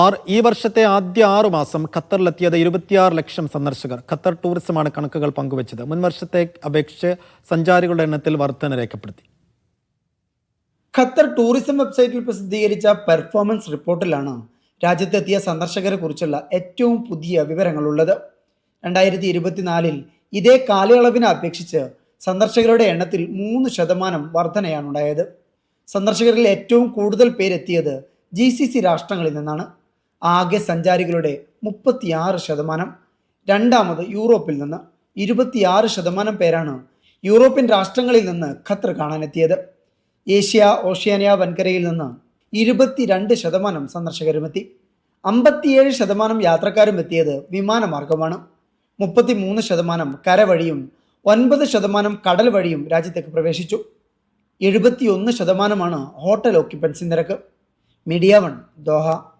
R ഈ വർഷത്തെ ആദ്യ ആറു മാസം ഖത്തറിലെത്തിയത് ഇരുപത്തിയാറ് ലക്ഷം സന്ദർശകർ. ഖത്തർ ടൂറിസമാണ് കണക്കുകൾ പങ്കുവച്ചത്. മുൻ വർഷത്തെ അപേക്ഷിച്ച് സഞ്ചാരികളുടെ എണ്ണത്തിൽ വർധന രേഖപ്പെടുത്തി. ഖത്തർ ടൂറിസം വെബ്സൈറ്റിൽ പ്രസിദ്ധീകരിച്ച പെർഫോമൻസ് റിപ്പോർട്ടിലാണ് രാജ്യത്തെത്തിയ സന്ദർശകരെ കുറിച്ചുള്ള ഏറ്റവും പുതിയ വിവരങ്ങളുള്ളത്. രണ്ടായിരത്തി ഇരുപത്തിനാലിൽ ഇതേ കാലയളവിനെ അപേക്ഷിച്ച് സന്ദർശകരുടെ എണ്ണത്തിൽ മൂന്ന് ശതമാനം വർധനയാണുണ്ടായത്. സന്ദർശകരിൽ ഏറ്റവും കൂടുതൽ പേരെത്തിയത് ജി സി സി രാഷ്ട്രങ്ങളിൽ നിന്നാണ്. ആകെ സഞ്ചാരികളുടെ മുപ്പത്തിയാറ് ശതമാനം. രണ്ടാമത് യൂറോപ്പിൽ നിന്ന് ഇരുപത്തിയാറ് ശതമാനം പേരാണ് യൂറോപ്യൻ രാഷ്ട്രങ്ങളിൽ നിന്ന് ഖത്തർ കാണാനെത്തിയത്. ഏഷ്യ ഓഷ്യാനിയ വൻകരയിൽ നിന്ന് ഇരുപത്തിരണ്ട് ശതമാനം സന്ദർശകരുമെത്തി. അമ്പത്തിയേഴ് ശതമാനം യാത്രക്കാരും എത്തിയത് വിമാനമാർഗമാണ്. മുപ്പത്തിമൂന്ന് ശതമാനം കരവഴിയും ഒൻപത് ശതമാനം കടൽ വഴിയും രാജ്യത്തേക്ക് പ്രവേശിച്ചു. എഴുപത്തിയൊന്ന് ശതമാനമാണ് ഹോട്ടൽ ഓക്യുപ്പൻസി നിരക്ക്. Media One Doha.